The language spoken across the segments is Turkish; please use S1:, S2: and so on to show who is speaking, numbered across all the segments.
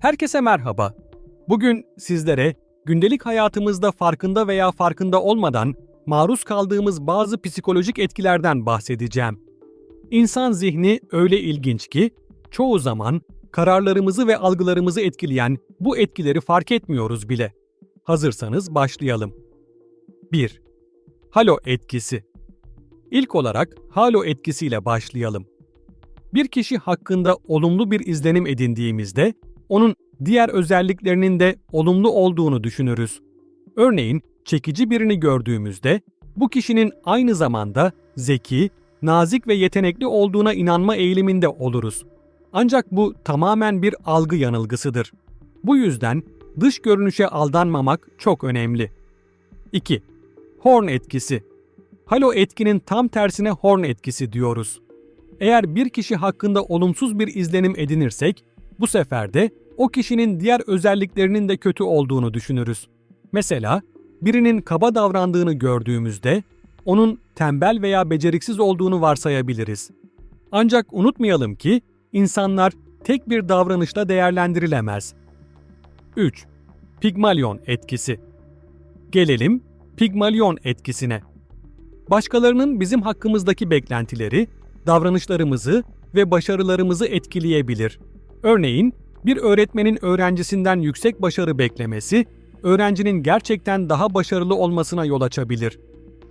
S1: Herkese merhaba. Bugün sizlere gündelik hayatımızda farkında veya farkında olmadan maruz kaldığımız bazı psikolojik etkilerden bahsedeceğim. İnsan zihni öyle ilginç ki çoğu zaman kararlarımızı ve algılarımızı etkileyen bu etkileri fark etmiyoruz bile. Hazırsanız başlayalım. 1. Halo etkisi. İlk olarak halo etkisiyle başlayalım. Bir kişi hakkında olumlu bir izlenim edindiğimizde onun diğer özelliklerinin de olumlu olduğunu düşünürüz. Örneğin çekici birini gördüğümüzde bu kişinin aynı zamanda zeki, nazik ve yetenekli olduğuna inanma eğiliminde oluruz. Ancak bu tamamen bir algı yanılgısıdır. Bu yüzden dış görünüşe aldanmamak çok önemli. 2. Horn etkisi. Halo etkinin tam tersine horn etkisi diyoruz. Eğer bir kişi hakkında olumsuz bir izlenim edinirsek, bu sefer de o kişinin diğer özelliklerinin de kötü olduğunu düşünürüz. Mesela birinin kaba davrandığını gördüğümüzde onun tembel veya beceriksiz olduğunu varsayabiliriz. Ancak unutmayalım ki insanlar tek bir davranışla değerlendirilemez. 3. Pigmalion etkisi. Gelelim Pigmalion etkisine. Başkalarının bizim hakkımızdaki beklentileri, davranışlarımızı ve başarılarımızı etkileyebilir. Örneğin, bir öğretmenin öğrencisinden yüksek başarı beklemesi, öğrencinin gerçekten daha başarılı olmasına yol açabilir.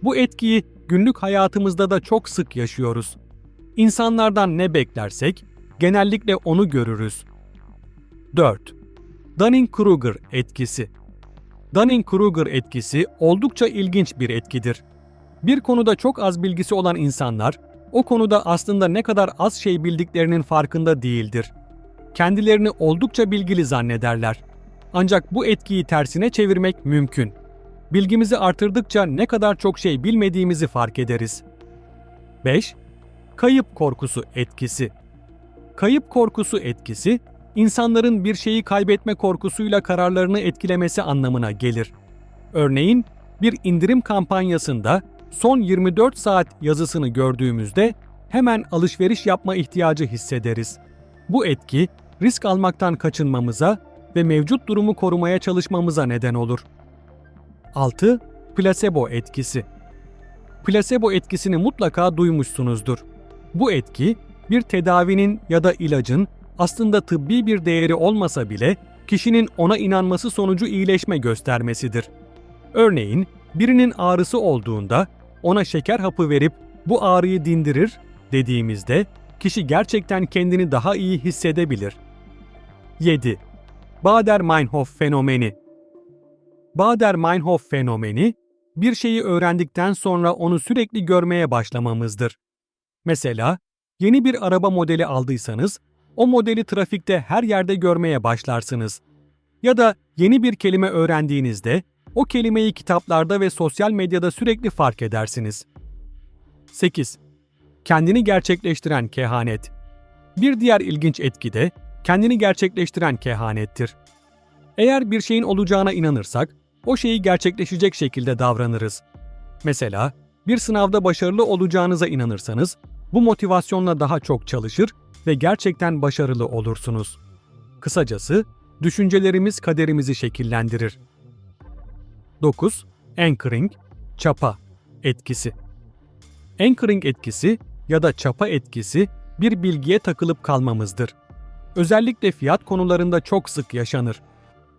S1: Bu etkiyi günlük hayatımızda da çok sık yaşıyoruz. İnsanlardan ne beklersek, genellikle onu görürüz. 4. Dunning-Kruger etkisi Dunning-Kruger etkisi oldukça ilginç bir etkidir. Bir konuda çok az bilgisi olan insanlar, o konuda aslında ne kadar az şey bildiklerinin farkında değildir. Kendilerini oldukça bilgili zannederler. Ancak bu etkiyi tersine çevirmek mümkün. Bilgimizi artırdıkça ne kadar çok şey bilmediğimizi fark ederiz. 5. Kayıp korkusu etkisi. Kayıp korkusu etkisi, insanların bir şeyi kaybetme korkusuyla kararlarını etkilemesi anlamına gelir. Örneğin, bir indirim kampanyasında son 24 saat yazısını gördüğümüzde hemen alışveriş yapma ihtiyacı hissederiz. Bu etki risk almaktan kaçınmamıza ve mevcut durumu korumaya çalışmamıza neden olur. 6. Plasebo etkisi. Plasebo etkisini mutlaka duymuşsunuzdur. Bu etki bir tedavinin ya da ilacın aslında tıbbi bir değeri olmasa bile kişinin ona inanması sonucu iyileşme göstermesidir. Örneğin birinin ağrısı olduğunda ona şeker hapı verip bu ağrıyı dindirir dediğimizde kişi gerçekten kendini daha iyi hissedebilir. 7. Bader-Meinhof fenomeni Bader-Meinhof fenomeni, bir şeyi öğrendikten sonra onu sürekli görmeye başlamamızdır. Mesela, yeni bir araba modeli aldıysanız, o modeli trafikte her yerde görmeye başlarsınız. Ya da yeni bir kelime öğrendiğinizde, o kelimeyi kitaplarda ve sosyal medyada sürekli fark edersiniz. 8. Kendini gerçekleştiren kehanet. Bir diğer ilginç etki de kendini gerçekleştiren kehanettir. Eğer bir şeyin olacağına inanırsak, o şeyi gerçekleşecek şekilde davranırız. Mesela, bir sınavda başarılı olacağınıza inanırsanız, bu motivasyonla daha çok çalışır ve gerçekten başarılı olursunuz. Kısacası, düşüncelerimiz kaderimizi şekillendirir. 9. Anchoring, çapa etkisi. Anchoring etkisi ya da çapa etkisi bir bilgiye takılıp kalmamızdır. Özellikle fiyat konularında çok sık yaşanır.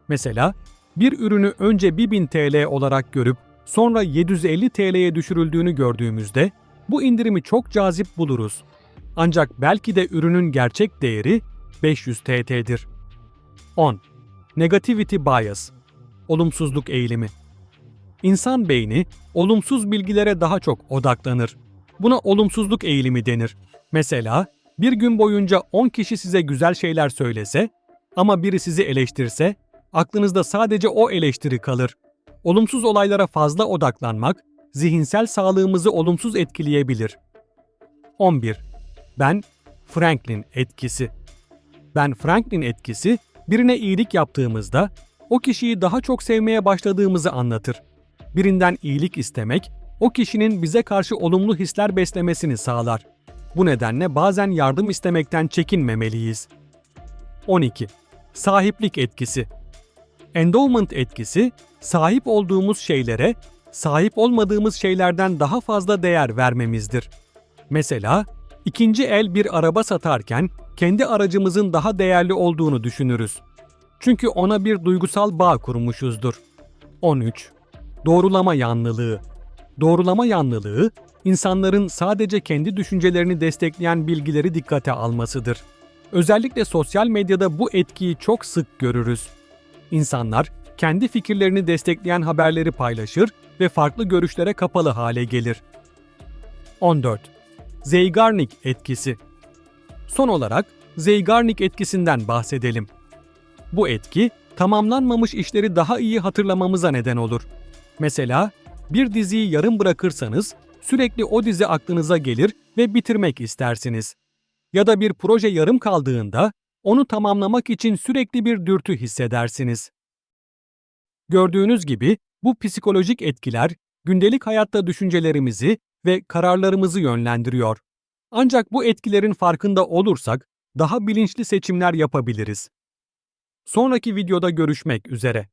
S1: Mesela bir ürünü önce 1000 TL olarak görüp sonra 750 TL'ye düşürüldüğünü gördüğümüzde bu indirimi çok cazip buluruz. Ancak belki de ürünün gerçek değeri 500 TL'dir. 10. Negativity bias olumsuzluk eğilimi. İnsan beyni olumsuz bilgilere daha çok odaklanır. Buna olumsuzluk eğilimi denir. Mesela bir gün boyunca 10 kişi size güzel şeyler söylese ama biri sizi eleştirse aklınızda sadece o eleştiri kalır. Olumsuz olaylara fazla odaklanmak zihinsel sağlığımızı olumsuz etkileyebilir. 11. Ben Franklin etkisi. Ben Franklin etkisi birine iyilik yaptığımızda o kişiyi daha çok sevmeye başladığımızı anlatır. Birinden iyilik istemek o kişinin bize karşı olumlu hisler beslemesini sağlar. Bu nedenle bazen yardım istemekten çekinmemeliyiz. 12. Sahiplik etkisi. Endowment etkisi, sahip olduğumuz şeylere, sahip olmadığımız şeylerden daha fazla değer vermemizdir. Mesela, ikinci el bir araba satarken kendi aracımızın daha değerli olduğunu düşünürüz. Çünkü ona bir duygusal bağ kurmuşuzdur. 13. Doğrulama yanlılığı. Doğrulama yanlılığı, insanların sadece kendi düşüncelerini destekleyen bilgileri dikkate almasıdır. Özellikle sosyal medyada bu etkiyi çok sık görürüz. İnsanlar kendi fikirlerini destekleyen haberleri paylaşır ve farklı görüşlere kapalı hale gelir. 14. Zeigarnik etkisi. Son olarak Zeigarnik etkisinden bahsedelim. Bu etki tamamlanmamış işleri daha iyi hatırlamamıza neden olur. Mesela bir diziyi yarım bırakırsanız sürekli o dizi aklınıza gelir ve bitirmek istersiniz. Ya da bir proje yarım kaldığında onu tamamlamak için sürekli bir dürtü hissedersiniz. Gördüğünüz gibi bu psikolojik etkiler gündelik hayatta düşüncelerimizi ve kararlarımızı yönlendiriyor. Ancak bu etkilerin farkında olursak daha bilinçli seçimler yapabiliriz. Sonraki videoda görüşmek üzere.